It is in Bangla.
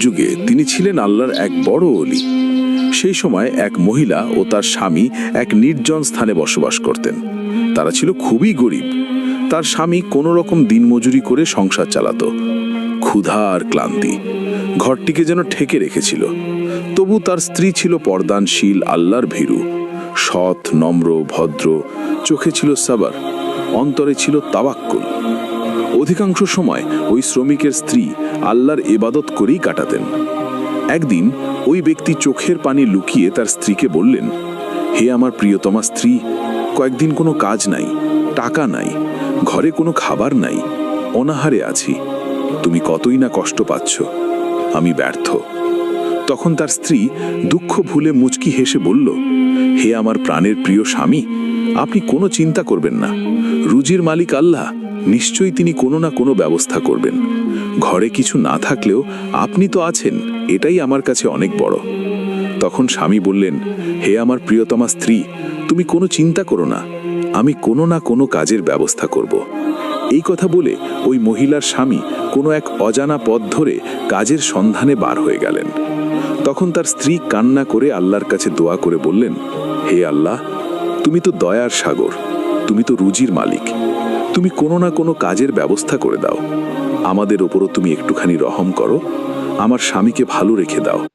যুগে তিনি ছিলেন আল্লাহর এক বড় অলি সেই সময় এক মহিলা ও তার স্বামী এক নির্জন স্থানে বসবাস করতেন। তারা ছিল খুবই গরিব। তার স্বামী কোনো রকম দিনমজুরি করে সংসার চালাত। ক্ষুধা আর ক্লান্তি। ঘরটিকে যেন ঠেকে রেখেছিল। তবু তার স্ত্রী ছিল পর্দানশীল, আল্লাহর ভীরু। সৎ, নম্র, ভদ্র, চোখে ছিল সাবার, অন্তরে ছিল তাবাক্কুল অধিকাংশ সময় ওই শ্রমিকের স্ত্রী আল্লাহর এবাদত করেই কাটাতেন। একদিন ওই ব্যক্তি চোখের পানি লুকিয়ে তার স্ত্রীকে বললেন, হে আমার প্রিয়তমা স্ত্রী, কয়েকদিন কোনো কাজ নাই, টাকা নাই, ঘরে কোনো খাবার নাই, অনাহারে আছি। তুমি কতই না কষ্ট পাচ্ছ। আমি ব্যর্থ। তখন তার স্ত্রী দুঃখ ভুলে মুচকি হেসে বলল, হে আমার প্রাণের প্রিয় স্বামী, আপনি কোনো চিন্তা করবেন না। রুজির মালিক আল্লাহ নিশ্চয়ই তিনি কোনো না কোনো ব্যবস্থা করবেন। ঘরে কিছু না থাকলেও আপনি তো আছেন, এটাই আমার কাছে অনেক বড়। তখন স্বামী বললেন, হে আমার প্রিয়তমা স্ত্রী, তুমি কোনো চিন্তা করো না, আমি কোনো না কোনো কাজের ব্যবস্থা করব। এই কথা বলে ওই মহিলার স্বামী কোনো এক অজানা পথ ধরে কাজের সন্ধানে বার হয়ে গেলেন। তখন তার স্ত্রী কান্না করে আল্লাহর কাছে দোয়া করে বললেন, হে আল্লাহ, তুমি তো দয়ার সাগর, তুমি তো রুজির মালিক। তুমি কোনো না কোনো কাজের ব্যবস্থা করে দাও। আমাদের ওপরও তুমি একটুখানি রহম করো। আমার স্বামীকে ভালো রেখে দাও।